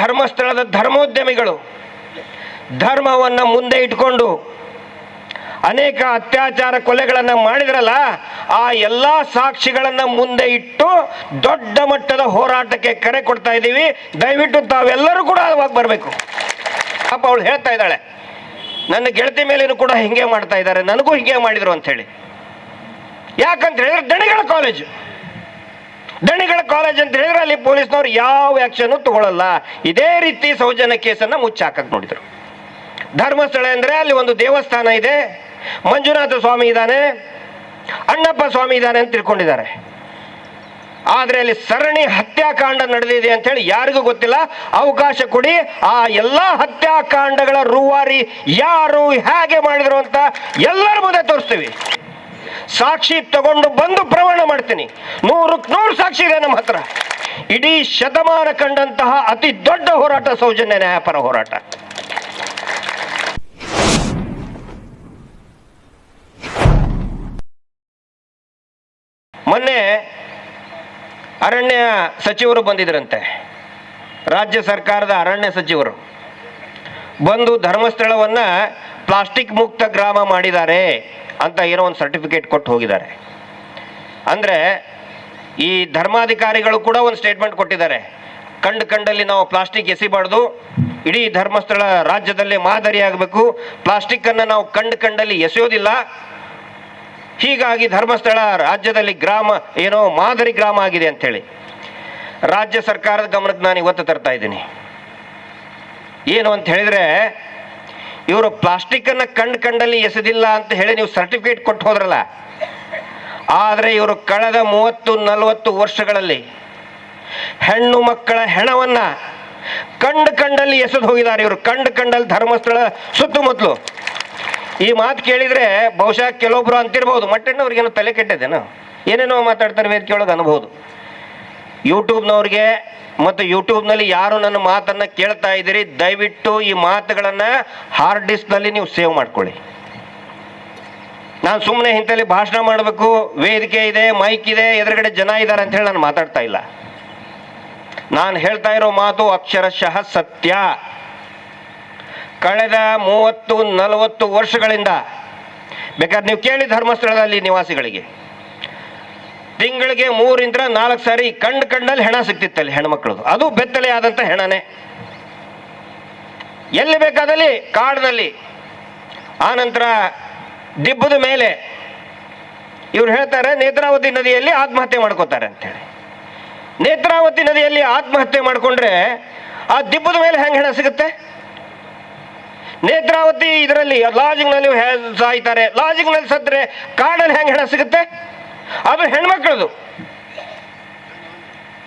ಧರ್ಮಸ್ಥಳದ ಧರ್ಮೋದ್ಯಮಿಗಳು ಧರ್ಮವನ್ನು ಮುಂದೆ ಇಟ್ಕೊಂಡು ಅನೇಕ ಅತ್ಯಾಚಾರ ಕೊಲೆಗಳನ್ನು ಮಾಡಿದ್ರಲ್ಲ, ಆ ಎಲ್ಲ ಸಾಕ್ಷಿಗಳನ್ನು ಮುಂದೆ ಇಟ್ಟು ದೊಡ್ಡ ಮಟ್ಟದ ಹೋರಾಟಕ್ಕೆ ಕರೆ ಕೊಡ್ತಾ ಇದ್ದೀವಿ. ದಯವಿಟ್ಟು ತಾವೆಲ್ಲರೂ ಕೂಡ ಅವಾಗ ಬರಬೇಕು. ಪಾಪ ಅವಳು ಹೇಳ್ತಾ ಇದ್ದಾಳೆ, ನನ್ನ ಗೆಳತಿ ಮೇಲೇನು ಕೂಡ ಹಿಂಗೆ ಮಾಡ್ತಾ ಇದ್ದಾರೆ. ನನಗೂ ಹಿಂಗೆ ಮಾಡಿದ್ರು ಅಂತ ಹೇಳಿ. ಯಾಕಂತ ಹೇಳಿದ್ರೆ ದಣಿಗಳ ಕಾಲೇಜು ದಣಿಗಳ ಕಾಲೇಜ್ ಅಂತ ಹೇಳಿದ್ರೆ ಅಲ್ಲಿ ಪೊಲೀಸ್ನವ್ರು ಯಾವ ಆಕ್ಷನ್ ತಗೊಳ್ಳಲ್ಲ ಇದೇ ರೀತಿ ಸೌಜನ್ಯ ಕೇಸನ್ನ ಮುಚ್ಚಾಕಕ್ ನೋಡಿದ್ರು. ಧರ್ಮಸ್ಥಳ ಅಂದ್ರೆ ಅಲ್ಲಿ ಒಂದು ದೇವಸ್ಥಾನ ಇದೆ. ಮಂಜುನಾಥ ಸ್ವಾಮಿ ಇದ್ದಾನೆ. ಅಣ್ಣಪ್ಪ ಸ್ವಾಮಿ ಇದ್ದಾನೆ ಅಂತ ತಿಳ್ಕೊಂಡಿದ್ದಾರೆ. ಆದ್ರೆ ಅಲ್ಲಿ ಸರಣಿ ಹತ್ಯಾಕಾಂಡ ನಡೆದಿದೆ ಅಂತ ಹೇಳಿ ಯಾರಿಗೂ ಗೊತ್ತಿಲ್ಲ. ಅವಕಾಶ ಕೊಡಿ. ಆ ಎಲ್ಲಾ ಹತ್ಯಾಕಾಂಡಗಳ ರೂವಾರಿ ಯಾರು, ಹೇಗೆ ಮಾಡಿದ್ರು ಅಂತ ಎಲ್ಲರ ಮುಂದೆ ತೋರಿಸ್ತೀವಿ. ಸಾಕ್ಷಿ ತಗೊಂಡು ಬಂದು ಪ್ರವಣ ಮಾಡ್ತೀನಿ. ನೂರಕ್ಕೆ ನೂರು ಸಾಕ್ಷಿ ಇದೆ ನಮ್ಮ ಹತ್ರ. ಇಡೀ ಶತಮಾನ ಕಂಡಂತಹ ಅತಿ ದೊಡ್ಡ ಹೋರಾಟ ಸೌಜನ್ಯ ನ್ಯಾಯಪರ ಹೋರಾಟ. ಮೊನ್ನೆ ಅರಣ್ಯ ಸಚಿವರು ಬಂದಿದ್ರಂತೆ. ರಾಜ್ಯ ಸರ್ಕಾರದ ಅರಣ್ಯ ಸಚಿವರು. ಬಂದು ಧರ್ಮಸ್ಥಳವನ್ನ ಪ್ಲಾಸ್ಟಿಕ್ ಮುಕ್ತ ಗ್ರಾಮ ಮಾಡಿದ್ದಾರೆ. ಅಂತ ಏನೋ ಒಂದು ಸರ್ಟಿಫಿಕೇಟ್ ಕೊಟ್ಟು ಹೋಗಿದ್ದಾರೆ. ಅಂದ್ರೆ ಈ ಧರ್ಮಾಧಿಕಾರಿಗಳು ಕೂಡ ಒಂದು ಸ್ಟೇಟ್ಮೆಂಟ್ ಕೊಟ್ಟಿದ್ದಾರೆ. ಕಂಡು ಕಂಡಲ್ಲಿ ನಾವು ಪ್ಲಾಸ್ಟಿಕ್ ಎಸಿಬಾರ್ದು, ಇಡೀ ಧರ್ಮಸ್ಥಳ ರಾಜ್ಯದಲ್ಲಿ ಮಾದರಿ ಆಗಬೇಕು, ಪ್ಲಾಸ್ಟಿಕ್ ಅನ್ನ ನಾವು ಕಂಡು ಕಂಡಲ್ಲಿ ಎಸೆಯೋದಿಲ್ಲ. ಹೀಗಾಗಿ ಧರ್ಮಸ್ಥಳ ರಾಜ್ಯದಲ್ಲಿ ಗ್ರಾಮ, ಏನೋ ಮಾದರಿ ಗ್ರಾಮ ಆಗಿದೆ ಅಂತೇಳಿ ರಾಜ್ಯ ಸರ್ಕಾರದ ಗಮನಕ್ಕೆ ನಾನು ಇವತ್ತು ತರ್ತಾ ಇದ್ದೀನಿ. ಏನು ಅಂತ ಹೇಳಿದ್ರೆ ಇವರು ಪ್ಲಾಸ್ಟಿಕ್ ಅನ್ನ ಕಂಡು ಕಂಡಲ್ಲಿ ಎಸೆದಿಲ್ಲ ಅಂತ ಹೇಳಿ ನೀವು ಸರ್ಟಿಫಿಕೇಟ್ ಕೊಟ್ಟು ಹೋದ್ರಲ್ಲ. ಆದರೆ ಇವರು ಕಳೆದ ಮೂವತ್ತು, ನಲವತ್ತು ವರ್ಷಗಳಲ್ಲಿ ಹೆಣ್ಣು ಮಕ್ಕಳ ಹೆಣವನ್ನ ಕಂಡು ಕಂಡಲ್ಲಿ ಎಸೆದು ಹೋಗಿದ್ದಾರೆ ಇವರು. ಕಂಡು ಕಂಡಲ್ಲಿ ಧರ್ಮಸ್ಥಳ ಸುತ್ತಮುತ್ತಲು ಈ ಮಾತು ಕೇಳಿದ್ರೆ ಬಹುಶಃ ಕೆಲವೊಬ್ರು ಅಂತಿರ್ಬೋದು. ಮಟ್ಟಣ್ಣವ್ರಿಗೇನೋ ತಲೆ ಕೆಟ್ಟದೇನು. ಏನೇನೋ ಮಾತಾಡ್ತಾರೆ ವೇದಿಕೆ ಒಳಗೆ ಅನ್ಬೋದು. ಯೂಟ್ಯೂಬ್ನವ್ರಿಗೆ ಮತ್ತು ಯೂಟ್ಯೂಬ್ನಲ್ಲಿ ಯಾರು ನನ್ನ ಮಾತನ್ನ ಕೇಳ್ತಾ ಇದ್ದೀರಿ, ದಯವಿಟ್ಟು ಈ ಮಾತುಗಳನ್ನ ಹಾರ್ಡ್ ಡಿಸ್ಕ್ನಲ್ಲಿ ನೀವು ಸೇವ್ ಮಾಡ್ಕೊಳ್ಳಿ. ನಾನು ಸುಮ್ಮನೆ ಇಂಥಲ್ಲಿ ಭಾಷಣ ಮಾಡಬೇಕು, ವೇದಿಕೆ ಇದೆ ಮೈಕ್ ಇದೆ, ಎದುರುಗಡೆ ಜನ ಇದ್ದಾರೆ ಅಂತ ಹೇಳಿ ನಾನು ಮಾತಾಡ್ತಾ ಇಲ್ಲ. ನಾನು ಹೇಳ್ತಾ ಇರೋ ಮಾತು ಅಕ್ಷರಶಃ ಸತ್ಯ. ಕಳೆದ ಮೂವತ್ತು, ನಲವತ್ತು ವರ್ಷಗಳಿಂದ, ಬೇಕಾದ್ರೆ ನೀವು ಕೇಳಿ ಧರ್ಮಸ್ಥಳದಲ್ಲಿ ನಿವಾಸಿಗಳಿಗೆ. ತಿಂಗಳಿಗೆ ಮೂರಿಂದ ನಾಲ್ಕು ಸಾರಿ ಕಂಡು ಕಂಡಲ್ಲಿ ಹೆಣ ಸಿಗ್ತಿತ್ತಲ್ಲಿ ಹೆಣ್ಮಕ್ಳದು. ಅದು ಬೆತ್ತಲೆ ಆದಂತ ಹೆಣನೇ. ಎಲ್ಲಿ ಬೇಕಾದಲ್ಲಿ ಕಾಡಿನಲ್ಲಿ. ಆನಂತರ ದಿಬ್ಬದ ಮೇಲೆ ಇವ್ರು ಹೇಳ್ತಾರೆ, ನೇತ್ರಾವತಿ ನದಿಯಲ್ಲಿ ಆತ್ಮಹತ್ಯೆ ಮಾಡ್ಕೋತಾರೆ ಅಂತೇಳಿ. ನೇತ್ರಾವತಿ ನದಿಯಲ್ಲಿ ಆತ್ಮಹತ್ಯೆ ಮಾಡ್ಕೊಂಡ್ರೆ ಆ ದಿಬ್ಬದ ಮೇಲೆ ಹೆಂಗೆ ಹೆಣ ಸಿಗುತ್ತೆ? ನೇತ್ರಾವತಿ ಇದರಲ್ಲಿ ಲಾಜಿಂಗ್ನಲ್ಲಿ ಸಾಯ್ತಾರೆ. ಲಾಜಿಂಗ್ನಲ್ಲಿ ಸತ್ತರೆ ಕಾಡಲ್ಲಿ ಹೆಂಗೆ ಹೆಣ ಸಿಗುತ್ತೆ? ಅದು ಹೆಣ್ಮಕ್ಳದು.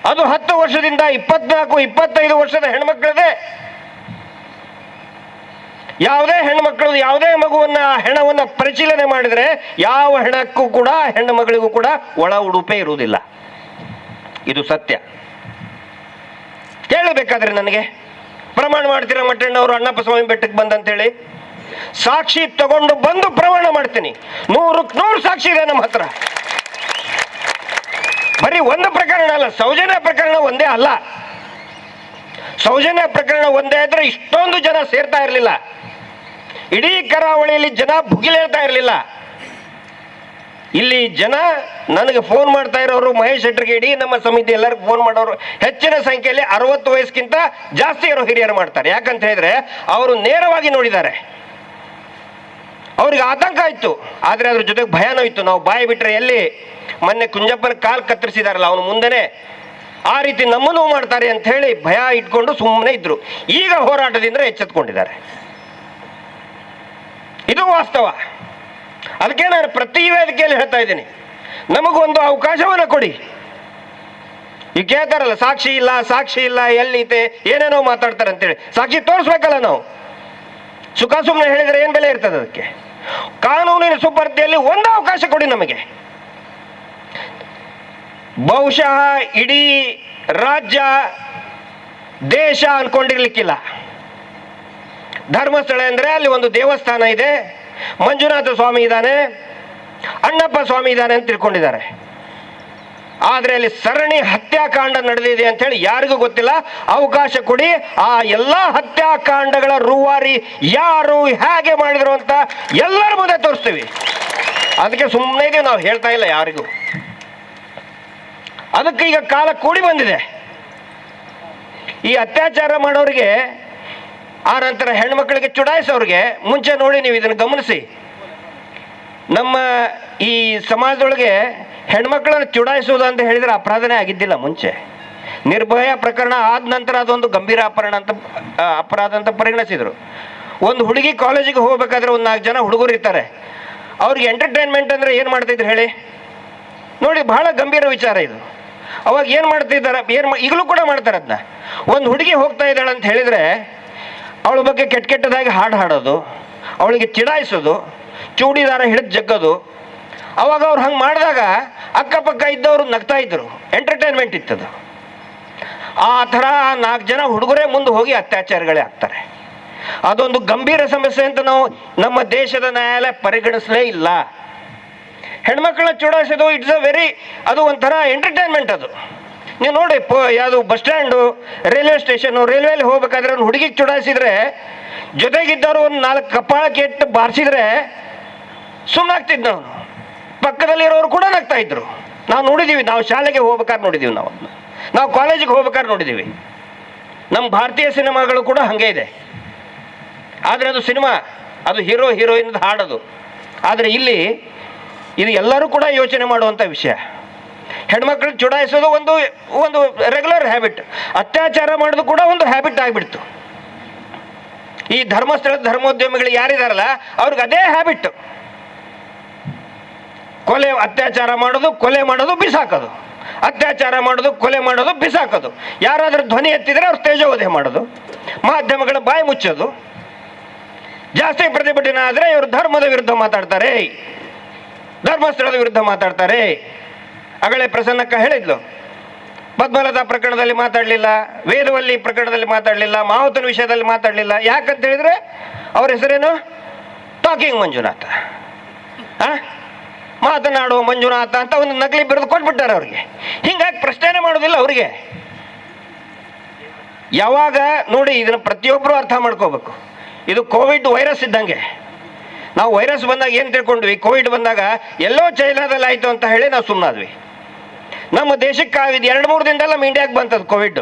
ಅದು ಹತ್ತು ವರ್ಷದಿಂದ ಇಪ್ಪತ್ನಾಲ್ಕು, ಇಪ್ಪತ್ತೈದು ವರ್ಷದ ಹೆಣ್ಮಕ್ಳದೇ. ಯಾವುದೇ ಹೆಣ್ಮಕ್ಳು, ಯಾವುದೇ ಮಗುವನ್ನ ಹೆಣವನ್ನ ಪರಿಶೀಲನೆ ಮಾಡಿದ್ರೆ ಯಾವ ಹೆಣಕ್ಕೂ ಕೂಡ ಹೆಣ್ಣು ಮಗಳಿಗೂ ಕೂಡ ಒಳ ಉಡುಪೆ ಇರುವುದಿಲ್ಲ. ಇದು ಸತ್ಯ. ಕೇಳಬೇಕಾದ್ರೆ ನನಗೆ. ಪ್ರಮಾಣ ಮಾಡ್ತೀರಾ ಮಟ್ಟಣ್ಣವರು ಅಣ್ಣಪ್ಪ ಸ್ವಾಮಿ ಬೆಟ್ಟಕ್ಕೆ ಬಂದಂತೇಳಿ. ಸಾಕ್ಷಿ ತಗೊಂಡು ಬಂದು ಪ್ರಮಾಣ ಮಾಡ್ತೀನಿ. ನೂರಕ್ಕೆ ನೂರು ಸಾಕ್ಷಿ ಇದೆ ನಮ್ಮ ಹತ್ರ. ಬರೀ ಒಂದು ಪ್ರಕರಣ ಅಲ್ಲ, ಸೌಜನ್ಯ ಪ್ರಕರಣ ಒಂದೇ ಅಲ್ಲ. ಸೌಜನ್ಯ ಪ್ರಕರಣ ಒಂದೇ ಆದ್ರೆ ಇಷ್ಟೊಂದು ಜನ ಸೇರ್ತಾ ಇರಲಿಲ್ಲ. ಇಡೀ ಕರಾವಳಿಯಲ್ಲಿ ಜನ ಭುಗಿಲೇಳ್ತಾ ಇರಲಿಲ್ಲ. ಇಲ್ಲಿ ಜನ ನನಗೆ ಫೋನ್ ಮಾಡ್ತಾ ಇರೋರು, ಮಹೇಶ್ ಶೆಟ್ಟರ್ಗೆ ಇಡೀ ನಮ್ಮ ಸಮಿತಿ ಎಲ್ಲರಿಗೂ ಫೋನ್ ಮಾಡೋರು, ಹೆಚ್ಚಿನ ಸಂಖ್ಯೆಯಲ್ಲಿ ಅರವತ್ತು ವಯಸ್ಸಿಗಿಂತ ಜಾಸ್ತಿ ಇರೋ ಹಿರಿಯರು ಮಾಡ್ತಾರೆ. ಯಾಕಂತ ಹೇಳಿದ್ರೆ ಅವರು ನೇರವಾಗಿ ನೋಡಿದ್ದಾರೆ. ಅವ್ರಿಗೆ ಆತಂಕ ಇತ್ತು. ಆದ್ರೆ ಅದ್ರ ಜೊತೆಗೆ ಭಯನೂ ಇತ್ತು. ನಾವು ಬಾಯಿ ಬಿಟ್ರೆ ಎಲ್ಲಿ ಮೊನ್ನೆ ಕುಂಜಪ್ಪನ ಕಾಲ್ ಕತ್ತರಿಸಿದಾರಲ್ಲ, ಅವನು ಮುಂದೆನೆ ಆ ರೀತಿ ನಮ್ಮನ್ನು ಮಾಡ್ತಾರೆ ಅಂತ ಹೇಳಿ ಭಯ ಇಟ್ಕೊಂಡು ಸುಮ್ಮನೆ ಇದ್ರು. ಈಗ ಹೋರಾಟದಿಂದ ಎಚ್ಚೆತ್ಕೊಂಡಿದ್ದಾರೆ. ಇದು ವಾಸ್ತವ. ಅದಕ್ಕೆ ನಾನು ಪ್ರತಿ ವೇದಿಕೆಯಲ್ಲಿ ಹೇಳ್ತಾ ಇದ್ದೀನಿ. ನಮಗೊಂದು ಅವಕಾಶವನ್ನು ಕೊಡಿ. ಈಗ ಕೇಳ್ತಾರಲ್ಲ ಸಾಕ್ಷಿ ಇಲ್ಲ ಸಾಕ್ಷಿ ಇಲ್ಲ, ಎಲ್ಲಿತೆ, ಏನೇನೋ ಮಾತಾಡ್ತಾರೆ ಅಂತೇಳಿ ಸಾಕ್ಷಿ ತೋರಿಸ್ಬೇಕಲ್ಲ ನಾವು. ಸುಖ ಸುಮ್ಮನೆ ಹೇಳಿದರೆ ಏನು ಬೆಲೆ ಇರ್ತದೆ ಅದಕ್ಕೆ? ಕಾನೂನಿನ ಸುಪರ್ದಿಯಲ್ಲಿ ಒಂದು ಅವಕಾಶ ಕೊಡಿ ನಮಗೆ. ಬಹುಶಃ ಇಡೀ ರಾಜ್ಯ ದೇಶ ಅನ್ಕೊಂಡಿರ್ಲಿಕ್ಕಿಲ್ಲ. ಧರ್ಮಸ್ಥಳ ಅಂದ್ರೆ ಅಲ್ಲಿ ಒಂದು ದೇವಸ್ಥಾನ ಇದೆ. ಮಂಜುನಾಥ ಸ್ವಾಮಿ ಇದ್ದಾನೆ, ಅಣ್ಣಪ್ಪ ಸ್ವಾಮಿ ಇದ್ದಾನೆ ಅಂತ ತಿಳ್ಕೊಂಡಿದ್ದಾರೆ. ಆದರೆ ಅಲ್ಲಿ ಸರಣಿ ಹತ್ಯಾಕಾಂಡ ನಡೆದಿದೆ ಅಂತ ಹೇಳಿ ಯಾರಿಗೂ ಗೊತ್ತಿಲ್ಲ. ಅವಕಾಶ ಕೊಡಿ, ಆ ಎಲ್ಲಾ ಹತ್ಯಾಕಾಂಡಗಳ ರೂವಾರಿ ಯಾರು, ಹೇಗೆ ಮಾಡಿದ್ರು ಅಂತ ಎಲ್ಲರ ಮುಂದೆ ತೋರಿಸ್ತೀವಿ. ಅದಕ್ಕೆ ಸುಮ್ಮನೆ ನಾವು ಹೇಳ್ತಾ ಇಲ್ಲ ಯಾರಿಗೂ. ಅದಕ್ಕೆ ಈಗ ಕಾಲ ಕೂಡಿ ಬಂದಿದೆ. ಈ ಅತ್ಯಾಚಾರ ಮಾಡೋರಿಗೆ, ಆ ನಂತರ ಹೆಣ್ಮಕ್ಳಿಗೆ ಚುಡಾಯಿಸೋರಿಗೆ ಮುಂಚೆ ನೋಡಿ ನೀವು ಇದನ್ನು ಗಮನಿಸಿ. ನಮ್ಮ ಈ ಸಮಾಜದೊಳಗೆ ಹೆಣ್ಮಕ್ಳನ್ನು ಚುಡಾಯಿಸೋದು ಅಂತ ಹೇಳಿದ್ರೆ ಅಪರಾಧನೇ ಆಗಿದ್ದಿಲ್ಲ ಮುಂಚೆ. ನಿರ್ಭಯ ಪ್ರಕರಣ ಆದ ನಂತರ ಅದೊಂದು ಗಂಭೀರ ಅಪರಾಧ ಅಂತ ಅಪರಾಧ ಅಂತ ಪರಿಗಣಿಸಿದ್ರು. ಒಂದು ಹುಡುಗಿ ಕಾಲೇಜಿಗೆ ಹೋಗ್ಬೇಕಾದ್ರೆ ಒಂದು ನಾಲ್ಕು ಜನ ಹುಡುಗರು ಇರ್ತಾರೆ. ಅವ್ರಿಗೆ ಎಂಟರ್ಟೈನ್ಮೆಂಟ್ ಅಂದ್ರೆ ಏನು ಮಾಡ್ತಿದ್ರು ಹೇಳಿ? ನೋಡಿ ಬಹಳ ಗಂಭೀರ ವಿಚಾರ ಇದು. ಅವಾಗ ಏನು ಮಾಡ್ತಿದ್ದಾರೆ? ಏನು ಈಗಲೂ ಕೂಡ ಮಾಡ್ತಾರೆ ಅದನ್ನ ಒಂದು ಹುಡುಗಿ ಹೋಗ್ತಾ ಇದ್ದಾಳೆ ಅಂತ ಹೇಳಿದ್ರೆ, ಅವಳ ಬಗ್ಗೆ ಕೆಟ್ಟ ಕೆಟ್ಟದಾಗಿ ಹಾಡು ಹಾಡೋದು, ಅವಳಿಗೆ ಚಿಡಾಯಿಸೋದು, ಚೂಡಿದಾರ ಹಿಡಿದು ಜಗ್ಗೋದು. ಅವಾಗ ಅವ್ರು ಹಂಗೆ ಮಾಡಿದಾಗ ಅಕ್ಕಪಕ್ಕ ಇದ್ದವರು ನಗ್ತಾ ಇದ್ರು. ಎಂಟರ್ಟೈನ್ಮೆಂಟ್ ಇತ್ತದು. ಆ ಥರ ನಾಲ್ಕು ಜನ ಹುಡುಗರೇ ಮುಂದೆ ಹೋಗಿ ಅತ್ಯಾಚಾರಗಳೇ ಆಗ್ತಾರೆ. ಅದೊಂದು ಗಂಭೀರ ಸಮಸ್ಯೆ ಅಂತ ನಾವು ನಮ್ಮ ದೇಶದ ನ್ಯಾಯಾಲಯ ಪರಿಗಣಿಸಲೇ ಇಲ್ಲ. ಹೆಣ್ಮಕ್ಳನ್ನ ಚುಡಾಯಿಸೋದು ಇಟ್ಸ್ ಅ ವೆರಿ ಅದು ಒಂಥರ ಎಂಟರ್ಟೈನ್ಮೆಂಟ್ ಅದು. ನೀವು ನೋಡಿ ಯಾವುದು ಬಸ್ ಸ್ಟ್ಯಾಂಡು, ರೈಲ್ವೆ ಸ್ಟೇಷನು ರೈಲ್ವೆಲಿ ಹೋಗ್ಬೇಕಾದ್ರೆ ಒಂದು ಹುಡುಗಿ ಚುಡಾಯಿಸಿದ್ರೆ, ಜೊತೆಗಿದ್ದವರು ಒಂದು ನಾಲ್ಕು ಕಪ್ಪಾಳ ಕೆಟ್ಟು ಬಾರಿಸಿದ್ರೆ ಸುಮ್ಮನಾಗ್ತಿದ್ದು ನಾವು ಪಕ್ಕದಲ್ಲಿರೋರು ಕೂಡ ನಗ್ತಾ ಇದ್ರು. ನಾವು ನೋಡಿದ್ದೀವಿ ನಾವು ಶಾಲೆಗೆ ಹೋಗ್ಬೇಕಾದ್ರೆ ನೋಡಿದ್ದೀವಿ ನಾವು ನಾವು ಕಾಲೇಜಿಗೆ ಹೋಗ್ಬೇಕಾದ್ರೆ ನೋಡಿದ್ದೀವಿ ನಮ್ಮ ಭಾರತೀಯ ಸಿನಿಮಾಗಳು ಕೂಡ ಹಾಗೆ ಇದೆ. ಆದರೆ ಅದು ಸಿನಿಮಾ, ಅದು ಹೀರೋ ಹೀರೋಯಿನ್ ಹಾಡೋದು. ಆದರೆ ಇಲ್ಲಿ ಇದು ಎಲ್ಲರೂ ಕೂಡ ಯೋಚನೆ ಮಾಡುವಂಥ ವಿಷಯ. ಹೆಣ್ಮಕ್ಳಿಗೆ ಚುಡಾಯಿಸೋದು ಒಂದು ಒಂದು ರೆಗ್ಯುಲರ್ ಹ್ಯಾಬಿಟ್ ಅತ್ಯಾಚಾರ ಮಾಡೋದು ಕೂಡ ಒಂದು ಹ್ಯಾಬಿಟ್ ಆಗಿಬಿಡ್ತು. ಈ ಧರ್ಮಸ್ಥಳದ ಧರ್ಮೋದ್ಯಮಿಗಳು ಯಾರಿದಾರಲ್ಲ, ಅವ್ರಿಗೆ ಅದೇ ಹ್ಯಾಬಿಟ್ ಕೊಲೆ, ಅತ್ಯಾಚಾರ ಮಾಡೋದು, ಕೊಲೆ ಮಾಡೋದು, ಬಿಸಾಕೋದು. ಅತ್ಯಾಚಾರ ಮಾಡೋದು, ಕೊಲೆ ಮಾಡೋದು, ಬಿಸಾಕೋದು. ಯಾರಾದರೂ ಧ್ವನಿ ಎತ್ತಿದ್ರೆ ಅವ್ರು ತೇಜೋವಧೆ ಮಾಡೋದು. ಮಾಧ್ಯಮಗಳ ಬಾಯಿ ಮುಚ್ಚೋದು. ಜಾಸ್ತಿ ಪ್ರತಿಭಟನೆ ಆದರೆ ಇವರು ಧರ್ಮದ ವಿರುದ್ಧ ಮಾತಾಡ್ತಾರೆ. ಧರ್ಮಸ್ಥಳದ ವಿರುದ್ಧ ಮಾತಾಡ್ತಾರೆ. ಅಗಳೇ ಪ್ರಸನ್ನಕ್ಕ ಹೇಳಿದ್ಲು. ಪದ್ಮಲತಾ ಪ್ರಕರಣದಲ್ಲಿ ಮಾತಾಡಲಿಲ್ಲ ವೇದವಲ್ಲಿ ಪ್ರಕರಣದಲ್ಲಿ ಮಾತಾಡಲಿಲ್ಲ, ಮಾವುತನ ವಿಷಯದಲ್ಲಿ ಮಾತಾಡಲಿಲ್ಲ. ಯಾಕಂತ ಹೇಳಿದ್ರೆ ಅವ್ರ ಹೆಸರೇನು? ಟಾಕಿಂಗ್ ಮಂಜುನಾಥ. ಆ? ಮಾತನಾಡುವ ಮಂಜುನಾಥ ಅಂತ ಒಂದು ನಕಲಿ ಬರೆದು ಕೊಟ್ಬಿಟ್ಟಾರೆ ಅವ್ರಿಗೆ. ಹಿಂಗಾಗಿ ಪ್ರಶ್ನೆನೇ ಮಾಡೋದಿಲ್ಲ ಅವರಿಗೆ. ಯಾವಾಗ ನೋಡಿ ಇದನ್ನ ಪ್ರತಿಯೊಬ್ಬರು ಅರ್ಥ ಮಾಡ್ಕೋಬೇಕು. ಇದು ಕೋವಿಡ್ ವೈರಸ್ ಇದ್ದಂಗೆ. ನಾವು ವೈರಸ್ ಬಂದಾಗ ಏನು ತಿಳ್ಕೊಂಡ್ವಿ? ಕೋವಿಡ್ ಬಂದಾಗ ಎಲ್ಲೋ ಚೈನಾದಲ್ಲಿ ಆಯಿತು ಅಂತ ಹೇಳಿ ನಾವು ಸುಮ್ಮನಾದ್ವಿ ನಮ್ಮ ದೇಶಕ್ಕೆ ಆಗಿದ್ದು ಎರಡು ಮೂರು ದಿನದಲ್ಲಿ ನಮ್ಮ ಇಂಡಿಯಾಗೆ ಬಂತದ್ದು ಕೋವಿಡ್.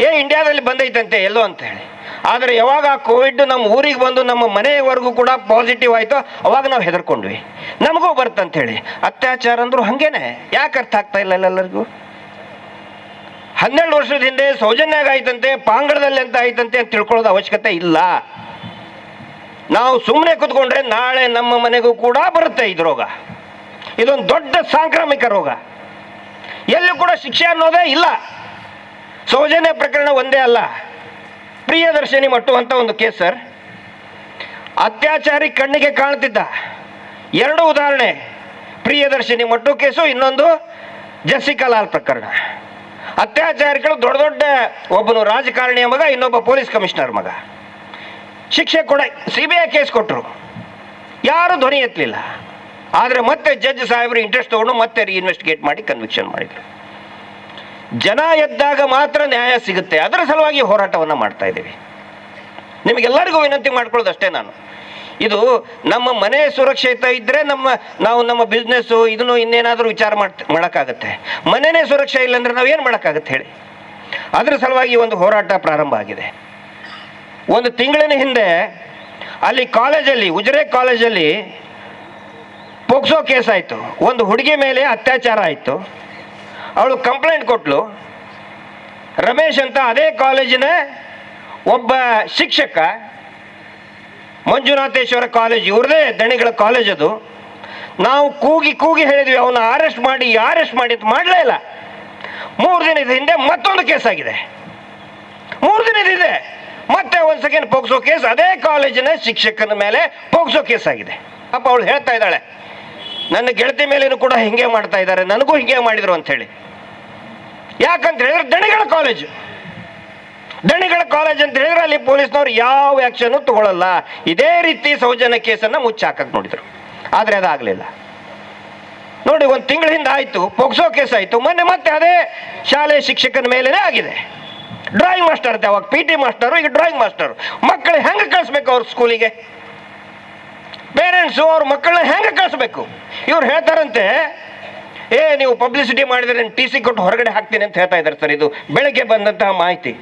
ಏ, ಇಂಡಿಯಾದಲ್ಲಿ ಬಂದೈತಂತೆ ಎಲ್ಲೋ ಅಂತ ಹೇಳಿ. ಆದರೆ ಯಾವಾಗ ಆ ಕೋವಿಡ್ ನಮ್ಮ ಊರಿಗೆ ಬಂದು ನಮ್ಮ ಮನೆಯವರೆಗೂ ಕೂಡ ಪಾಸಿಟಿವ್ ಆಯಿತು, ಅವಾಗ ನಾವು ಹೆದರ್ಕೊಂಡ್ವಿ. ನಮಗೂ ಬರ್ತಂತ ಹೇಳಿ. ಅತ್ಯಾಚಾರ ಅಂದ್ರು ಹಂಗೇನೆ. ಯಾಕೆ ಅರ್ಥ ಆಗ್ತಾ ಇಲ್ಲ ಎಲ್ಲರಿಗೂ? ಹನ್ನೆರಡು ವರ್ಷದ ಹಿಂದೆ ಸೌಜನ್ಯಾಗ ಆಯ್ತಂತೆ, ಪಾಂಗಡದಲ್ಲಿ ಅಂತ ಆಯ್ತಂತೆ ಅಂತ ತಿಳ್ಕೊಳ್ಳೋದು ಅವಶ್ಯಕತೆ ಇಲ್ಲ. ನಾವು ಸುಮ್ಮನೆ ಕೂತ್ಕೊಂಡ್ರೆ ನಾಳೆ ನಮ್ಮ ಮನೆಗೂ ಕೂಡ ಬರುತ್ತೆ ಇದು ರೋಗ. ಇದೊಂದು ದೊಡ್ಡ ಸಾಂಕ್ರಾಮಿಕ ರೋಗ. ಎಲ್ಲೂ ಕೂಡ ಶಿಕ್ಷೆ ಅನ್ನೋದೇ ಇಲ್ಲ. ಸೌಜನ್ಯ ಪ್ರಕರಣ ಒಂದೇ ಅಲ್ಲ. ಪ್ರಿಯದರ್ಶಿನಿ ಮಟ್ಟು ಅಂತ ಒಂದು ಕೇಸ್ ಸರ್. ಅತ್ಯಾಚಾರಿ ಕಣ್ಣಿಗೆ ಕಾಣ್ತಿದ್ದ. ಎರಡು ಉದಾಹರಣೆ. ಪ್ರಿಯದರ್ಶಿನಿ ಮಟ್ಟು ಕೇಸು, ಇನ್ನೊಂದು ಜಸಿಕಾ ಲಾಲ್ ಪ್ರಕರಣ. ಅತ್ಯಾಚಾರಿಗಳು ದೊಡ್ಡ ದೊಡ್ಡ ಒಬ್ಬನು ರಾಜಕಾರಣಿಯ ಮಗ, ಇನ್ನೊಬ್ಬ ಪೊಲೀಸ್ ಕಮಿಷನರ್ ಮಗ. ಶಿಕ್ಷೆ ಕೊಡ ಸಿ ಬಿ ಐ ಕೇಸ್ ಕೊಟ್ಟರು ಯಾರು ಧ್ವನಿ ಎತ್ತಲಿಲ್ಲ. ಆದರೆ ಮತ್ತೆ ಜಡ್ಜ್ ಸಾಹೇಬರು ಇಂಟ್ರೆಸ್ಟ್ ತಗೊಂಡು ಮತ್ತೆ ರೀಇನ್ವೆಸ್ಟಿಗೇಟ್ ಮಾಡಿ ಕನ್ವಿಕ್ಷನ್ ಮಾಡಿದರು. ಜನ ಎದ್ದಾಗ ಮಾತ್ರ ನ್ಯಾಯ ಸಿಗುತ್ತೆ. ಅದರ ಸಲುವಾಗಿ ಹೋರಾಟವನ್ನು ಮಾಡ್ತಾ ಇದ್ದೀವಿ. ನಿಮಗೆಲ್ಲರಿಗೂ ವಿನಂತಿ ಮಾಡ್ಕೊಳ್ಳೋದು ಅಷ್ಟೇ ನಾನು. ಇದು ನಮ್ಮ ಮನೆ ಸುರಕ್ಷಿತ ಇದ್ದರೆ ನಮ್ಮ, ನಾವು ನಮ್ಮ ಬಿಸ್ನೆಸ್ಸು ಇದನ್ನು ಇನ್ನೇನಾದರೂ ವಿಚಾರ ಮಾಡ್ತಾ ಮಾಡೋಕ್ಕಾಗತ್ತೆ. ಮನೆಯೇ ಸುರಕ್ಷೆ ಇಲ್ಲಾಂದ್ರೆ ನಾವು ಏನು ಮಾಡೋಕ್ಕಾಗತ್ತೆ ಹೇಳಿ. ಅದರ ಸಲುವಾಗಿ ಒಂದು ಹೋರಾಟ ಪ್ರಾರಂಭ ಆಗಿದೆ. ಒಂದು ತಿಂಗಳಿನ ಹಿಂದೆ ಅಲ್ಲಿ ಕಾಲೇಜಲ್ಲಿ, ಉಜಿರೆ ಕಾಲೇಜಲ್ಲಿ ಪೋಕ್ಸೋ ಕೇಸ್ ಆಯಿತು. ಒಂದು ಹುಡುಗಿ ಮೇಲೆ ಅತ್ಯಾಚಾರ ಆಯಿತು. ಅವಳು ಕಂಪ್ಲೇಂಟ್ ಕೊಟ್ಲು. ರಮೇಶ್ ಅಂತ ಅದೇ ಕಾಲೇಜಿನ ಒಬ್ಬ ಶಿಕ್ಷಕ ಮಂಜುನಾಥೇಶ್ವರ ಕಾಲೇಜ್, ಇವ್ರದೇ ದಣಿಗಳ ಕಾಲೇಜ್ ಅದು. ನಾವು ಕೂಗಿ ಕೂಗಿ ಹೇಳಿದ್ವಿ, ಅವನ ಅರೆಸ್ಟ್ ಮಾಡಿ ಅರೆಸ್ಟ್ ಮಾಡಿ ಅಂತ ಮಾಡಲೇ ಇಲ್ಲ. ಮೂರು ದಿನದ ಹಿಂದೆ ಮತ್ತೊಂದು ಕೇಸ್ ಆಗಿದೆ. ಮೂರು ದಿನದ ಹಿಂದೆ. ಮತ್ತೆ ಒಂದು ಸೆಕೆಂಡ್ ಪೋಕ್ಸೋ ಕೇಸ್, ಅದೇ ಕಾಲೇಜಿನ ಶಿಕ್ಷಕನ ಮೇಲೆ ಪೋಕ್ಸೋ ಕೇಸ್ ಆಗಿದೆ. ಅಪ್ಪ ಅವಳು ಹೇಳ್ತಾ ಇದ್ದಾಳೆ, ನನ್ನ ಗೆಳತಿ ಮೇಲೇನು ಕೂಡ ಹಿಂಗೆ ಮಾಡ್ತಾ ಇದ್ದಾರೆ, ನನಗೂ ಹಿಂಗೆ ಮಾಡಿದ್ರು ಅಂತ ಹೇಳಿ. ಯಾಕಂತ ಹೇಳಿದ್ರೆ ದಣಿಗಳ ಕಾಲೇಜು ದಣಿಗಳ ಕಾಲೇಜ್ ಅಂತ ಹೇಳಿದ್ರೆ ಅಲ್ಲಿ ಪೊಲೀಸ್ನವ್ರು ಯಾವ ಆಕ್ಷನ್ ತಗೊಳ್ಳಲ್ಲ ಇದೇ ರೀತಿ ಸೌಜನ್ಯ ಕೇಸನ್ನ ಮುಚ್ಚಾಕಕ್ ನೋಡಿದ್ರು. ಆದ್ರೆ ಅದಾಗ್ಲಿಲ್ಲ. ನೋಡಿ, ಒಂದು ತಿಂಗಳಿಂದ ಆಯ್ತು, ಪೊಕ್ಸೋ ಕೇಸ್ ಆಯ್ತು, ಮೊನ್ನೆ ಮತ್ತೆ ಅದೇ ಶಾಲೆ ಶಿಕ್ಷಕನ ಮೇಲೇ ಆಗಿದೆ. ಡ್ರಾಯಿಂಗ್ ಮಾಸ್ಟರ್ ಅಂತ ಅವಾಗ ಪಿ ಟಿ ಮಾಸ್ಟರು ಈಗ ಡ್ರಾಯಿಂಗ್ ಮಾಸ್ಟರು ಮಕ್ಕಳು ಹೆಂಗೆ ಕಳಿಸ್ಬೇಕು ಅವ್ರ ಸ್ಕೂಲಿಗೆ ಪೇರೆಂಟ್ಸು ಅವ್ರ ಮಕ್ಕಳನ್ನ ಹೆಂಗೆ ಕಳಿಸ್ಬೇಕು? ಇವ್ರು ಹೇಳ್ತಾರಂತೆ, ಏ, ನೀವು ಪಬ್ಲಿಸಿಟಿ ಮಾಡಿದ್ರೆ ಟಿ ಸಿ ಕೊಟ್ಟು ಹೊರಗಡೆ ಹಾಕ್ತೀನಿ ಅಂತ ಹೇಳ್ತಾ ಇದ್ದಾರೆ ಸರ್. ಇದು ಬೆಳಗ್ಗೆ ಬಂದಂತಹ ಮಾಹಿತಿ.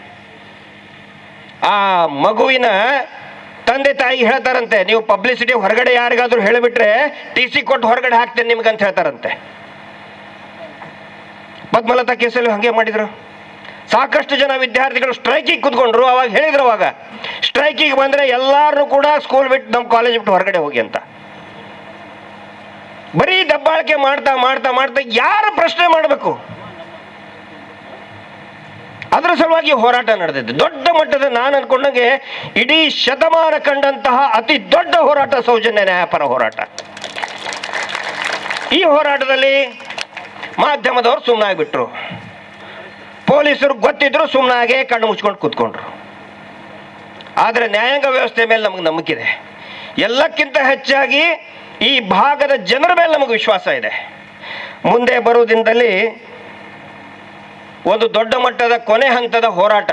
ಆ ಮಗುವಿನ ತಂದೆ ತಾಯಿ ಹೇಳ್ತಾರಂತೆ, ನೀವು ಪಬ್ಲಿಸಿಟಿ ಹೊರಗಡೆ ಯಾರಿಗಾದ್ರೂ ಹೇಳಿಬಿಟ್ರೆ ಟಿ ಸಿ ಕೊಟ್ಟು ಹೊರಗಡೆ ಹಾಕ್ತೇನೆ ನಿಮ್ಗೆ ಅಂತ ಹೇಳ್ತಾರಂತೆ. ಪದ್ಮಲತಾ ಕೇಸಲ್ಲಿ ಹಾಗೆ ಮಾಡಿದ್ರು. ಸಾಕಷ್ಟು ಜನ ವಿದ್ಯಾರ್ಥಿಗಳು ಸ್ಟ್ರೈಕಿಗೆ ಕುತ್ಕೊಂಡ್ರು, ಅವಾಗ ಹೇಳಿದ್ರು ಅವಾಗ, ಸ್ಟ್ರೈಕಿಗೆ ಬಂದ್ರೆ ಎಲ್ಲರೂ ಕೂಡ ಸ್ಕೂಲ್ ಬಿಟ್ಟು ನಮ್ಮ ಕಾಲೇಜ್ ಬಿಟ್ಟು ಹೊರಗಡೆ ಹೋಗಿ ಅಂತ. ಬರೀ ದಬ್ಬಾಳಿಕೆ ಮಾಡ್ತಾ ಮಾಡ್ತಾ ಮಾಡ್ತಾ ಯಾರು ಪ್ರಶ್ನೆ ಮಾಡಬೇಕು? ಅದರ ಸಲುವಾಗಿ ಹೋರಾಟ ನಡೆದಿದ್ದು. ದೊಡ್ಡ ಮಟ್ಟದ ನಾನು ಅನ್ಕೊಂಡಂಗೆ ಇಡೀ ಶತಮಾನ ಕಂಡಂತಹ ಅತಿ ದೊಡ್ಡ ಹೋರಾಟ ಸೌಜನ್ಯ ನ್ಯಾಯಪರ ಹೋರಾಟ. ಈ ಹೋರಾಟದಲ್ಲಿ ಮಾಧ್ಯಮದವರು ಸುಮ್ಮನಾಗ್ಬಿಟ್ರು ಪೊಲೀಸರು ಗೊತ್ತಿದ್ರು ಸುಮ್ಮನಾಗೆ ಕಣ್ಣು ಮುಚ್ಕೊಂಡು ಕೂತ್ಕೊಂಡ್ರು. ಆದರೆ ನ್ಯಾಯಾಂಗ ವ್ಯವಸ್ಥೆ ಮೇಲೆ ನಮಗೆ ನಂಬಿಕೆ ಎಲ್ಲಕ್ಕಿಂತ ಹೆಚ್ಚಾಗಿ ಈ ಭಾಗದ ಜನರ ಮೇಲೆ ನಮಗೆ ವಿಶ್ವಾಸ ಇದೆ. ಮುಂದೆ ಬರುವ ದಿನದಲ್ಲಿ ಒಂದು ದೊಡ್ಡ ಮಟ್ಟದ ಕೊನೆ ಹಂತದ ಹೋರಾಟ.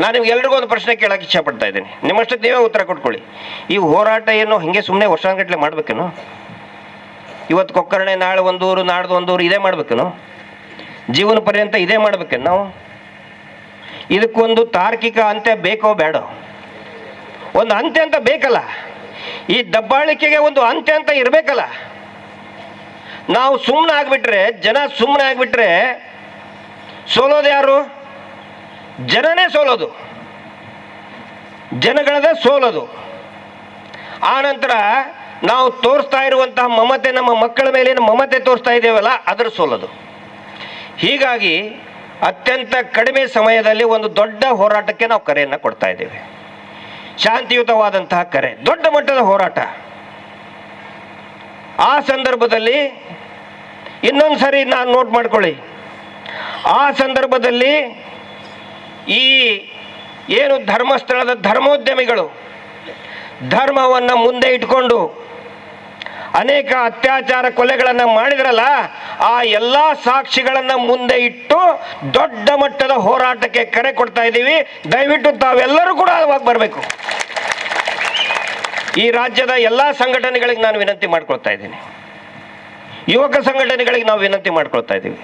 ನಾನು ನಿಮ್ಗೆ ಎಲ್ರಿಗೂ ಒಂದು ಪ್ರಶ್ನೆ ಕೇಳಕ್ಕೆ ಇಷ್ಟಪಡ್ತಾ ಇದ್ದೀನಿ. ನಿಮ್ಮಷ್ಟಕ್ಕೆ ನೀವೇ ಉತ್ತರ ಕೊಟ್ಕೊಳ್ಳಿ. ಈ ಹೋರಾಟ ಏನು ಹಿಂಗೆ ಸುಮ್ಮನೆ ವರ್ಷಾನ್ಗಟ್ಲೆ ಮಾಡ್ಬೇಕೇನು? ಇವತ್ತು ಕೊಕ್ಕರಣೆ, ನಾಳೆ ಒಂದೂರು, ನಾಡ್ದು ಒಂದೂರು, ಇದೇ ಮಾಡ್ಬೇಕೇನು? ಜೀವನ ಪರ್ಯಂತ ಇದೇ ಮಾಡ್ಬೇಕೇನು ನಾವು? ಇದಕ್ಕೊಂದು ತಾರ್ಕಿಕ ಅಂತ್ಯ ಬೇಕೋ ಬೇಡ? ಒಂದು ಅಂತ್ಯ ಅಂತ ಬೇಕಲ್ಲ. ಈ ದಬ್ಬಾಳಿಕೆಗೆ ಒಂದು ಅಂತ್ಯ ಅಂತ ಇರಬೇಕಲ್ಲ. ನಾವು ಸುಮ್ಮನೆ ಆಗ್ಬಿಟ್ರೆ, ಜನ ಸುಮ್ಮನೆ ಆಗ್ಬಿಟ್ರೆ ಸೋಲೋದು ಯಾರು? ಜನನೇ ಸೋಲೋದು. ಜನಗಳದೇ ಸೋಲೋದು. ಆ ನಂತರ ನಾವು ತೋರಿಸ್ತಾ ಇರುವಂತಹ ಮಮತೆ, ನಮ್ಮ ಮಕ್ಕಳ ಮೇಲಿನ ಮಮತೆ ತೋರಿಸ್ತಾ ಇದ್ದೇವಲ್ಲ ಅದರ ಸೋಲೋದು. ಹೀಗಾಗಿ ಅತ್ಯಂತ ಕಡಿಮೆ ಸಮಯದಲ್ಲಿ ಒಂದು ದೊಡ್ಡ ಹೋರಾಟಕ್ಕೆ ನಾವು ಕರೆಯನ್ನು ಕೊಡ್ತಾ ಇದ್ದೇವೆ. ಶಾಂತಿಯುತವಾದಂತಹ ಕರೆ, ದೊಡ್ಡ ಮಟ್ಟದ ಹೋರಾಟ. ಆ ಸಂದರ್ಭದಲ್ಲಿ ಇನ್ನೊಂದು ಸರಿ ನಾನು ನೋಟ್ ಮಾಡ್ಕೊಳ್ಳಿ. ಆ ಸಂದರ್ಭದಲ್ಲಿ ಈ ಏನು ಧರ್ಮಸ್ಥಳದ ಧರ್ಮೋದ್ಯಮಿಗಳು ಧರ್ಮವನ್ನು ಮುಂದೆ ಇಟ್ಕೊಂಡು ಅನೇಕ ಅತ್ಯಾಚಾರ ಕೊಲೆಗಳನ್ನು ಮಾಡಿದ್ರಲ್ಲ, ಆ ಎಲ್ಲ ಸಾಕ್ಷಿಗಳನ್ನು ಮುಂದೆ ಇಟ್ಟು ದೊಡ್ಡ ಮಟ್ಟದ ಹೋರಾಟಕ್ಕೆ ಕರೆ ಕೊಡ್ತಾ ಇದ್ದೀವಿ. ದಯವಿಟ್ಟು ತಾವೆಲ್ಲರೂ ಕೂಡ ಅವಾಗ ಬರಬೇಕು. ಈ ರಾಜ್ಯದ ಎಲ್ಲ ಸಂಘಟನೆಗಳಿಗೆ ನಾನು ವಿನಂತಿ ಮಾಡ್ಕೊಳ್ತಾ ಇದ್ದೀನಿ. ಯುವಕ ಸಂಘಟನೆಗಳಿಗೆ ನಾವು ವಿನಂತಿ ಮಾಡ್ಕೊಳ್ತಾ ಇದ್ದೀವಿ.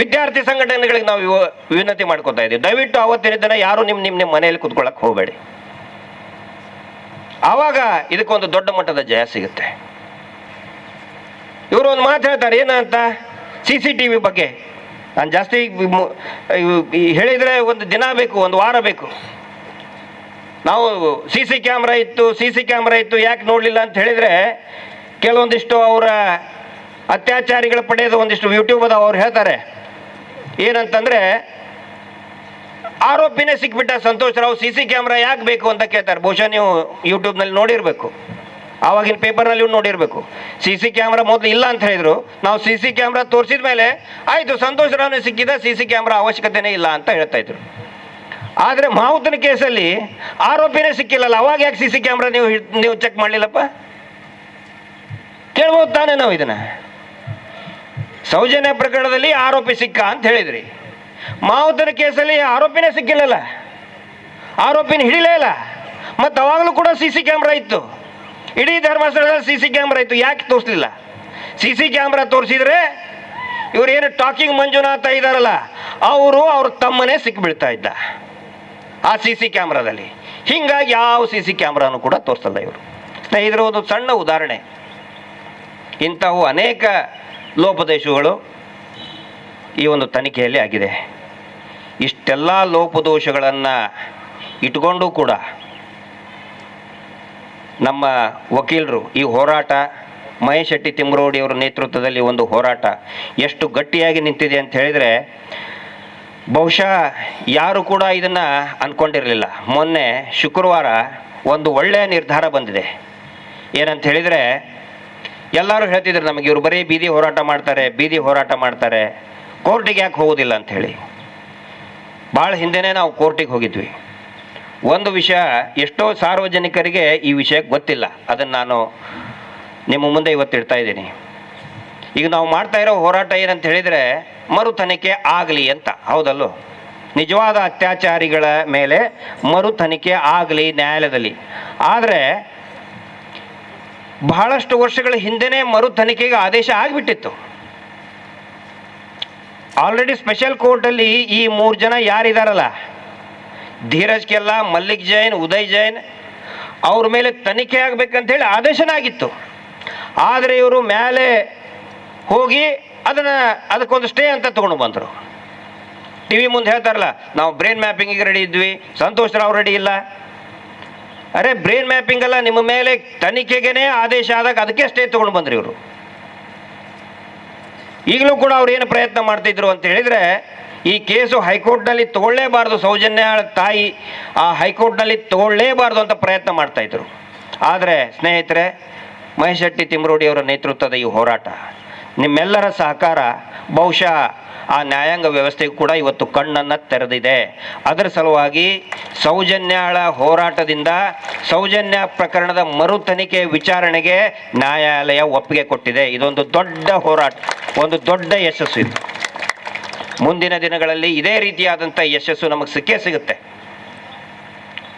ವಿದ್ಯಾರ್ಥಿ ಸಂಘಟನೆಗಳಿಗೆ ನಾವು ವಿನಂತಿ ಮಾಡ್ಕೊತಾ ಇದ್ದೀವಿ. ದಯವಿಟ್ಟು ಅವತ್ತಿನ ದಿನ ಯಾರು ನಿಮ್ಮ ನಿಮ್ಮ ನಿಮ್ಮ ಮನೆಯಲ್ಲಿ ಕುತ್ಕೊಳ್ಳೋಕೆ ಹೋಗಬೇಡಿ. ಆವಾಗ ಇದಕ್ಕೊಂದು ದೊಡ್ಡ ಮಟ್ಟದ ಜಯ ಸಿಗುತ್ತೆ. ಇವರು ಒಂದು ಮಾತು ಹೇಳ್ತಾರೆ, ಏನಂತ? ಸಿ ಸಿ ಟಿ ವಿ ಬಗ್ಗೆ. ನಾನು ಜಾಸ್ತಿ ಹೇಳಿದರೆ ಒಂದು ದಿನ ಬೇಕು, ಒಂದು ವಾರ ಬೇಕು. ನಾವು ಸಿ ಸಿ ಕ್ಯಾಮ್ರಾ ಇತ್ತು, ಸಿ ಸಿ ಕ್ಯಾಮ್ರಾ ಇತ್ತು, ಯಾಕೆ ನೋಡಲಿಲ್ಲ ಅಂತ ಹೇಳಿದರೆ, ಕೆಲವೊಂದಿಷ್ಟು ಅವರ ಅತ್ಯಾಚಾರಿಗಳ ಪಡೆಯೋದು ಒಂದಿಷ್ಟು ಯೂಟ್ಯೂಬ್ ಅದಾವ ಅವ್ರು ಹೇಳ್ತಾರೆ. ಏನಂತಂದರೆ ಆರೋಪಿನೇ ಸಿಕ್ಬಿಟ್ಟ Santosh Rao C C camera ಯಾಕೆ ಬೇಕು ಅಂತ ಕೇಳ್ತಾರೆ. ಬಹುಶಃ ನೀವು ಯೂಟ್ಯೂಬ್ನಲ್ಲಿ ನೋಡಿರಬೇಕು. ಆವಾಗಿನ ಪೇಪರ್ನಲ್ಲಿ ನೋಡಿರಬೇಕು. ಸಿ ಸಿ ಕ್ಯಾಮ್ರಾ ಮೊದಲು ಇಲ್ಲ ಅಂತ ಹೇಳಿದ್ರು. ನಾವು ಸಿ ಸಿ ಕ್ಯಾಮ್ರಾ ತೋರಿಸಿದ ಮೇಲೆ, ಆಯಿತು, ಸಂತೋಷ್ ರಾವ್ನೇ ಸಿಕ್ಕಿದ ಸಿ ಸಿ ಕ್ಯಾಮ್ರಾ ಅವಶ್ಯಕತೆನೇ ಇಲ್ಲ ಅಂತ ಹೇಳ್ತಾ ಇದ್ರು. ಆದರೆ ಮಾವುತನ ಕೇಸಲ್ಲಿ ಆರೋಪಿನೇ ಸಿಕ್ಕಿಲ್ಲಲ್ಲ, ಅವಾಗ ಯಾಕೆ ಸಿ ಸಿ ಕ್ಯಾಮ್ರಾ ನೀವು ನೀವು ಚೆಕ್ ಮಾಡಲಿಲ್ಲಪ್ಪ? ಕೇಳ್ಬೋದು ತಾನೇ ನಾವು ಇದನ್ನ. ಸೌಜನ್ಯ ಪ್ರಕರಣದಲ್ಲಿ ಆರೋಪಿ ಸಿಕ್ಕ ಅಂತ ಹೇಳಿದ್ರಿ. ಮಾವುತನ ಕೇಸಲ್ಲಿ ಆರೋಪಿನೇ ಸಿಕ್ಕಿಲ್ಲಲ್ಲ? ಆರೋಪಿನ ಹಿಡಿಲೇ ಇಲ್ಲ. ಮತ್ತು ಅವಾಗಲೂ ಕೂಡ ಸಿ ಸಿ ಕ್ಯಾಮ್ರಾ ಇತ್ತು. ಇಡೀ ಧರ್ಮಸ್ಥಳದಲ್ಲಿ ಸಿ ಸಿ ಕ್ಯಾಮ್ರಾ ಇತ್ತು. ಯಾಕೆ ತೋರಿಸಲಿಲ್ಲ? ಸಿ ಸಿ ಕ್ಯಾಮ್ರಾ ತೋರಿಸಿದ್ರೆ ಇವ್ರು ಏನು ಟಾಕಿಂಗ್ ಮಂಜುನಾಥ ಇದ್ದಾರಲ್ಲ ಅವರು ಅವ್ರ ತಮ್ಮನೇ ಸಿಕ್ಕಿಬಿಡ್ತಾ ಇದ್ದ. ಆ ಸಿ ಸಿ ಕ್ಯಾಮ್ರಾದಲ್ಲಿ ಹಿಂಗಾಗಿ ಯಾವ ಸಿ ಸಿ ಕ್ಯಾಮ್ರಾನು ಕೂಡ ತೋರಿಸಲ್ಲ ಇವರು. ಸ್ನೇಹಿತರು, ಒಂದು ಸಣ್ಣ ಉದಾಹರಣೆ. ಇಂಥವು ಅನೇಕ ಲೋಪದೋಷಗಳು ಈ ಒಂದು ತನಿಖೆಯಲ್ಲಿ ಆಗಿದೆ. ಇಷ್ಟೆಲ್ಲ ಲೋಪದೋಷಗಳನ್ನು ಇಟ್ಕೊಂಡು ಕೂಡ ನಮ್ಮ ವಕೀಲರು ಈ ಹೋರಾಟ, ಮಹೇಶ್ ಶೆಟ್ಟಿ ತಿಮ್ರೋಡಿ ಅವರ ನೇತೃತ್ವದಲ್ಲಿ ಒಂದು ಹೋರಾಟ ಎಷ್ಟು ಗಟ್ಟಿಯಾಗಿ ನಿಂತಿದೆ ಅಂತ ಹೇಳಿದರೆ, ಬಹುಶಃ ಯಾರು ಕೂಡ ಇದನ್ನು ಅಂದ್ಕೊಂಡಿರಲಿಲ್ಲ ಮೊನ್ನೆ ಶುಕ್ರವಾರ ಒಂದು ಒಳ್ಳೆಯ ನಿರ್ಧಾರ ಬಂದಿದೆ. ಏನಂತ ಹೇಳಿದರೆ, ಎಲ್ಲರೂ ಹೇಳ್ತಿದ್ರು ನಮಗೆ ಇವರು ಬರೀ ಬೀದಿ ಹೋರಾಟ ಮಾಡ್ತಾರೆ, ಬೀದಿ ಹೋರಾಟ ಮಾಡ್ತಾರೆ. ಕೋರ್ಟಿಗೆ ಯಾಕೆ ಹೋಗೋದಿಲ್ಲ ಅಂತ ಹೇಳಿ. ಭಾಳ ಹಿಂದೆನೇ ನಾವು ಕೋರ್ಟಿಗೆ ಹೋಗಿದ್ವಿ. ಒಂದು ವಿಷಯ, ಎಷ್ಟೋ ಸಾರ್ವಜನಿಕರಿಗೆ ಈ ವಿಷಯ ಗೊತ್ತಿಲ್ಲ. ಅದನ್ನು ನಾನು ನಿಮ್ಮ ಮುಂದೆ ಇವತ್ತು ಇಡ್ತಾ ಇದ್ದೀನಿ. ಈಗ ನಾವು ಮಾಡ್ತಾ ಇರೋ ಹೋರಾಟ ಏನಂತ ಹೇಳಿದರೆ ಮರು ತನಿಖೆ ಆಗಲಿ ಅಂತ. ಹೌದಲ್ಲೋ? ನಿಜವಾದ ಅತ್ಯಾಚಾರಿಗಳ ಮೇಲೆ ಮರು ತನಿಖೆ ಆಗಲಿ ನ್ಯಾಯಾಲಯದಲ್ಲಿ. ಆದರೆ, ಬಹಳಷ್ಟು ವರ್ಷಗಳ ಹಿಂದೆನೇ ಮರು ತನಿಖೆಗೆ ಆದೇಶ ಆಗಿಬಿಟ್ಟಿತ್ತು. ಆಲ್ರೆಡಿ ಸ್ಪೆಷಲ್ ಕೋರ್ಟಲ್ಲಿ ಈ ಮೂರು ಜನ ಯಾರಿದಾರಲ್ಲ? ಧೀರಜ್ ಕೆಲ್ಲ ಮಲ್ಲಿಕ್ ಜೈನ್, ಉದಯ್ ಜೈನ್, ಅವ್ರ ಮೇಲೆ ತನಿಖೆ ಆಗ್ಬೇಕಂತ ಹೇಳಿ ಆದೇಶನ ಆಗಿತ್ತು ಆದರೆ ಇವರು ಮೇಲೆ ಹೋಗಿ ಅದನ್ನು, ಅದಕ್ಕೊಂದು ಸ್ಟೇ ಅಂತ ತಗೊಂಡು ಬಂದರು. ಟಿ ವಿ ಮುಂದೆ ಹೇಳ್ತಾರಲ್ಲ, ನಾವು ಬ್ರೈನ್ ಮ್ಯಾಪಿಂಗಿಗೆ ರೆಡಿ ಇದ್ವಿ, ಸಂತೋಷ್ ರಾವ್ ರೆಡಿ ಇಲ್ಲ. ಅರೆ ಬ್ರೈನ್ ಮ್ಯಾಪಿಂಗ್ ಅಲ್ಲ, ನಿಮ್ಮ ಮೇಲೆ ತನಿಖೆಗೇನೆ ಆದೇಶ ಆದಾಗ ಅದಕ್ಕೆ ಸ್ಟೇ ತಗೊಂಡು ಬಂದ್ರಿ ಇವರು. ಈಗಲೂ ಕೂಡ ಅವ್ರು ಏನು ಪ್ರಯತ್ನ ಮಾಡ್ತಿದ್ರು ಅಂತ ಹೇಳಿದ್ರೆ, ಈ ಕೇಸು ಹೈಕೋರ್ಟ್ನಲ್ಲಿ ತಗೊಳ್ಳೇಬಾರ್ದು ಸೌಜನ್ಯ ತಾಯಿ, ಆ ಹೈಕೋರ್ಟ್ನಲ್ಲಿ ತಗೊಳ್ಳೇಬಾರ್ದು ಅಂತ ಪ್ರಯತ್ನ ಮಾಡ್ತಾ ಇದ್ರು. ಆದರೆ ಸ್ನೇಹಿತರೆ, ಮಹೇಶ್ ಶೆಟ್ಟಿ ತಿಮ್ರೋಡಿ ಅವರ ನೇತೃತ್ವದ ಈ ಹೋರಾಟ, ನಿಮ್ಮೆಲ್ಲರ ಸಹಕಾರ ಬಹುಶಃ ಆ ನ್ಯಾಯಾಂಗ ವ್ಯವಸ್ಥೆಗೂ ಕೂಡ ಇವತ್ತು ಕಣ್ಣನ್ನು ತೆರೆದಿದೆ. ಅದರ ಸಲುವಾಗಿ ಸೌಜನ್ಯಾಳ ಹೋರಾಟದಿಂದ ಸೌಜನ್ಯ ಪ್ರಕರಣದ ಮರು ತನಿಖೆ ವಿಚಾರಣೆಗೆ ನ್ಯಾಯಾಲಯ ಒಪ್ಪಿಗೆ ಕೊಟ್ಟಿದೆ. ಇದೊಂದು ದೊಡ್ಡ ಹೋರಾಟ, ಒಂದು ದೊಡ್ಡ ಯಶಸ್ಸು ಇದು. ಮುಂದಿನ ದಿನಗಳಲ್ಲಿ ಇದೇ ರೀತಿಯಾದಂಥ ಯಶಸ್ಸು ನಮಗೆ ಸಿಕ್ಕೇ ಸಿಗುತ್ತೆ.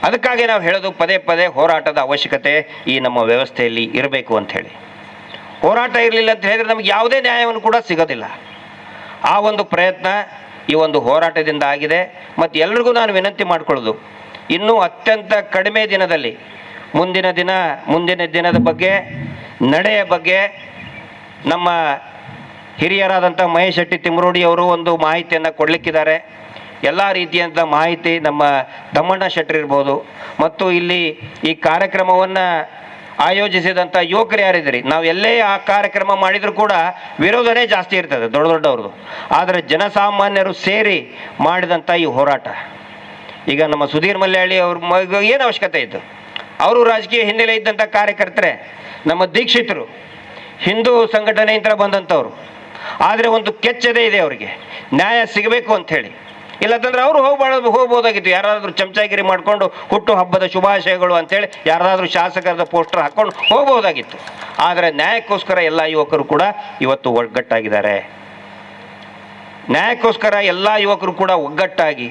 ಅದಕ್ಕಾಗಿ ನಾವು ಹೇಳೋದು ಪದೇ ಪದೇ ಹೋರಾಟದ ಅವಶ್ಯಕತೆ ಈ ನಮ್ಮ ವ್ಯವಸ್ಥೆಯಲ್ಲಿ ಇರಬೇಕು ಅಂತ ಹೇಳಿ. ಹೋರಾಟ ಇರಲಿಲ್ಲ ಅಂತ ಹೇಳಿದ್ರೆ ನಮಗೆ ಯಾವುದೇ ನ್ಯಾಯವನ್ನು ಕೂಡ ಸಿಗೋದಿಲ್ಲ. ಆ ಒಂದು ಪ್ರಯತ್ನ ಈ ಒಂದು ಹೋರಾಟದಿಂದ ಆಗಿದೆ. ಮತ್ತು ಎಲ್ರಿಗೂ ನಾನು ವಿನಂತಿ ಮಾಡಿಕೊಳ್ಳೋದು, ಇನ್ನೂ ಅತ್ಯಂತ ಕಡಿಮೆ ದಿನದಲ್ಲಿ, ಮುಂದಿನ ದಿನ, ಮುಂದಿನ ದಿನದ ಬಗ್ಗೆ, ನಡೆಯ ಬಗ್ಗೆ ನಮ್ಮ ಹಿರಿಯರಾದಂಥ ಮಹೇಶ್ ಶೆಟ್ಟಿ ತಿಮ್ರೋಡಿ ಅವರು ಒಂದು ಮಾಹಿತಿಯನ್ನು ಕೊಡಲಿಕ್ಕಿದ್ದಾರೆ. ಎಲ್ಲ ರೀತಿಯಂಥ ಮಾಹಿತಿ ನಮ್ಮ ತಮ್ಮಣ್ಣ ಶೆಟ್ಟರ್ ಇರ್ಬೋದು. ಮತ್ತು ಇಲ್ಲಿ ಈ ಕಾರ್ಯಕ್ರಮವನ್ನು ಆಯೋಜಿಸಿದಂಥ ಯುವಕರು ಯಾರಿದ್ದೀರಿ ನಾವು ಎಲ್ಲೇ ಆ ಕಾರ್ಯಕ್ರಮ ಮಾಡಿದರೂ ಕೂಡ ವಿರೋಧನೇ ಜಾಸ್ತಿ ಇರ್ತದೆ, ದೊಡ್ಡ ದೊಡ್ಡವ್ರದ್ದು. ಆದರೆ ಜನಸಾಮಾನ್ಯರು ಸೇರಿ ಮಾಡಿದಂಥ ಈ ಹೋರಾಟ. ಈಗ ನಮ್ಮ ಸುಧೀರ್ ಮಲ್ಯಾಳಿ ಅವ್ರ ಏನು ಅವಶ್ಯಕತೆ ಇತ್ತು? ಅವರು ರಾಜಕೀಯ ಹಿನ್ನೆಲೆ ಇದ್ದಂಥ ಕಾರ್ಯಕರ್ತರೆ, ನಮ್ಮ ದೀಕ್ಷಿತರು, ಹಿಂದೂ ಸಂಘಟನೆಯಿಂದ ಬಂದಂಥವ್ರು ಆದರೆ ಒಂದು ಕೆಚ್ಚದೆ ಇದೆ ಅವರಿಗೆ. ನ್ಯಾಯ ಸಿಗಬೇಕು ಅಂತ ಹೇಳಿ. ಇಲ್ಲಂತಂದ್ರೆ ಅವರು ಹೋಗ್ಬಾರ್ದು ಹೋಗ್ಬೋದಾಗಿತ್ತು. ಯಾರಾದರೂ ಚಮಚಾಗಿರಿ ಮಾಡಿಕೊಂಡು ಹುಟ್ಟು ಹಬ್ಬದ ಶುಭಾಶಯಗಳು ಅಂತೇಳಿ ಯಾರಾದರೂ ಶಾಸಕರದ ಪೋಸ್ಟರ್ ಹಾಕ್ಕೊಂಡು ಹೋಗ್ಬೋದಾಗಿತ್ತು. ಆದರೆ ನ್ಯಾಯಕ್ಕೋಸ್ಕರ ಎಲ್ಲ ಯುವಕರು ಕೂಡ ಇವತ್ತು ಒಗ್ಗಟ್ಟಾಗಿದ್ದಾರೆ. ನ್ಯಾಯಕ್ಕೋಸ್ಕರ ಎಲ್ಲ ಯುವಕರು ಕೂಡ ಒಗ್ಗಟ್ಟಾಗಿ,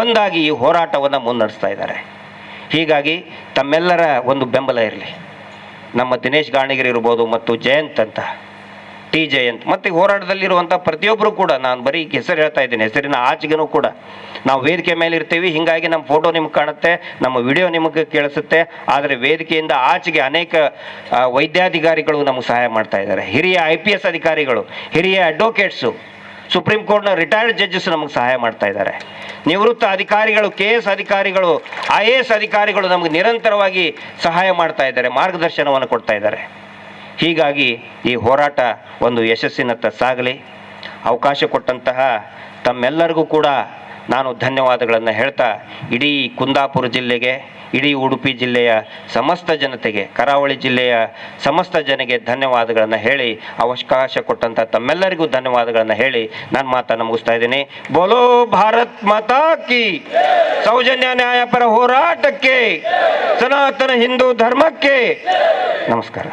ಒಂದಾಗಿ ಈ ಹೋರಾಟವನ್ನು ಮುನ್ನಡೆಸ್ತಾ ಇದ್ದಾರೆ. ಹೀಗಾಗಿ ತಮ್ಮೆಲ್ಲರ ಒಂದು ಬೆಂಬಲ ಇರಲಿ. ನಮ್ಮ ದಿನೇಶ್ ಗಾಣಿಗಿರಿ ಇರ್ಬೋದು ಮತ್ತು ಜಯಂತ್ ಅಂತ. ಟಿ ಜಯಂತ್ ಮತ್ತು ಹೋರಾಟದಲ್ಲಿರುವಂಥ ಪ್ರತಿಯೊಬ್ಬರು ಕೂಡ ನಾನು ಬರೀ ಹೆಸರು ಹೇಳ್ತಾ ಇದ್ದೀನಿ, ಹೆಸರಿನ ಆಚೆಗೂ ಕೂಡ. ನಾವು ವೇದಿಕೆ ಮೇಲೆ ಇರ್ತೀವಿ, ಹೀಗಾಗಿ ನಮ್ಮ ಫೋಟೋ ನಿಮ್ಗೆ ಕಾಣುತ್ತೆ, ನಮ್ಮ ವಿಡಿಯೋ ನಿಮಗೆ ಕೇಳಿಸುತ್ತೆ, ಆದರೆ ವೇದಿಕೆಯಿಂದ ಆಚೆಗೆ ಅನೇಕ ವೈದ್ಯಾಧಿಕಾರಿಗಳು ನಮಗೆ ಸಹಾಯ ಮಾಡ್ತಾ ಇದ್ದಾರೆ. ಹಿರಿಯ ಐ ಪಿ ಎಸ್ ಅಧಿಕಾರಿಗಳು, ಹಿರಿಯ ಅಡ್ವೊಕೇಟ್ಸು ಸುಪ್ರೀಂ ಕೋರ್ಟ್ನ ರಿಟೈರ್ಡ್ ಜಡ್ಜಸ್ ನಮಗೆ ಸಹಾಯ ಮಾಡ್ತಾ ಇದ್ದಾರೆ. ನಿವೃತ್ತ ಅಧಿಕಾರಿಗಳು ಕೆ ಎಸ್ ಅಧಿಕಾರಿಗಳು ಐ ಎ ಎಸ್ ಅಧಿಕಾರಿಗಳು ನಮಗೆ ನಿರಂತರವಾಗಿ ಸಹಾಯ ಮಾಡ್ತಾ ಇದ್ದಾರೆ, ಮಾರ್ಗದರ್ಶನವನ್ನು ಕೊಡ್ತಾ ಇದ್ದಾರೆ. ಹೀಗಾಗಿ ಈ ಹೋರಾಟ ಒಂದು ಯಶಸ್ಸಿನತ್ತ ಸಾಗಲಿ. ಅವಕಾಶ ಕೊಟ್ಟಂತಹ ತಮ್ಮೆಲ್ಲರಿಗೂ ಕೂಡ ನಾನು ಧನ್ಯವಾದಗಳನ್ನು ಹೇಳ್ತಾ, ಇಡೀ ಕುಂದಾಪುರ ಜಿಲ್ಲೆಗೆ, ಇಡೀ ಉಡುಪಿ ಜಿಲ್ಲೆಯ ಸಮಸ್ತ ಜನತೆಗೆ, ಕರಾವಳಿ ಜಿಲ್ಲೆಯ ಸಮಸ್ತ ಜನಗೆ ಧನ್ಯವಾದಗಳನ್ನು ಹೇಳಿ, ಅವಕಾಶ ಕೊಟ್ಟಂಥ ತಮ್ಮೆಲ್ಲರಿಗೂ ಧನ್ಯವಾದಗಳನ್ನು ಹೇಳಿ ನಾನು ಮಾತನ್ನು ಮುಗಿಸ್ತಾ ಇದ್ದೀನಿ. ಬೋಲೋ ಭಾರತ್ ಮಾತಾ ಕಿ! ಸೌಜನ್ಯ ನ್ಯಾಯಪರ ಹೋರಾಟಕ್ಕೆ, ಸನಾತನ ಹಿಂದೂ ಧರ್ಮಕ್ಕೆ. ನಮಸ್ಕಾರ.